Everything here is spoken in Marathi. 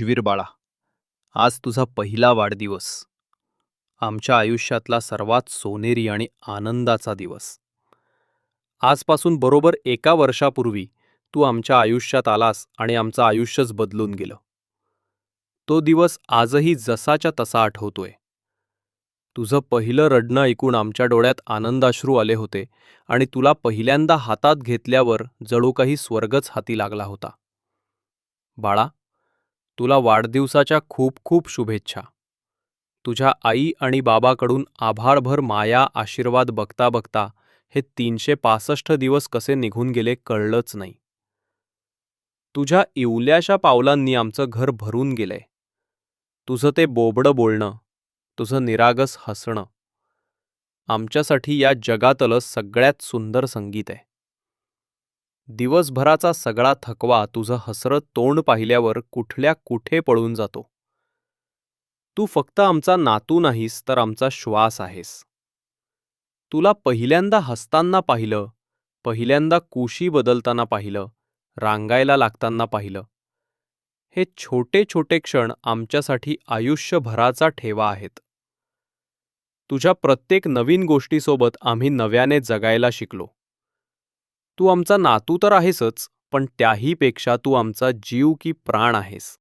शिवीर बाळा आज तुझा पहिला वाढदिवस. आमच्या आयुष्यातला सर्वात सोनेरी आणि आनंदाचा दिवस. आजपासून बरोबर एका वर्षापूर्वी तू आमच्या आयुष्यात आलास आणि आमचं आयुष्यच बदलून गेलं. तो दिवस आजही जसाच्या तसा आठवतोय. तुझं पहिलं रडणं ऐकून आमच्या डोळ्यात आनंदाश्रू आले होते आणि तुला पहिल्यांदा हातात घेतल्यावर जणू काही स्वर्गच हाती लागला होता. बाळा तुला वाढदिवसाच्या खूप खूप शुभेच्छा. तुझ्या आई आणि बाबाकडून आभारभर माया आशीर्वाद बघता बघता हे तीनशे पासष्ट दिवस कसे निघून गेले कळलंच नाही. तुझ्या इवल्याशा पावलांनी आमचं घर भरून गेलंय. तुझं ते बोबडं बोलणं तुझं निरागस हसणं आमच्यासाठी या जगातलं सगळ्यात सुंदर संगीत आहे. दिवसभराचा सगळा थकवा तुझं हसरं तोंड पाहिल्यावर कुठल्या कुठे पळून जातो? तू फक्त आमचा नातू नाहीस तर आमचा श्वास आहेस. तुला पहिल्यांदा हसताना पाहिलं पहिल्यांदा कुशी बदलताना पाहिलं रांगायला लागताना पाहिलं हे छोटे छोटे क्षण आमच्यासाठी आयुष्यभराचा ठेवा आहेत. तुझ्या प्रत्येक नवीन गोष्टीसोबत आम्ही नव्याने जगायला शिकलो. तू आमचा नातू तर आहेसच पण त्याहीपेक्षा तू आमचा जीव की प्राण आहेस.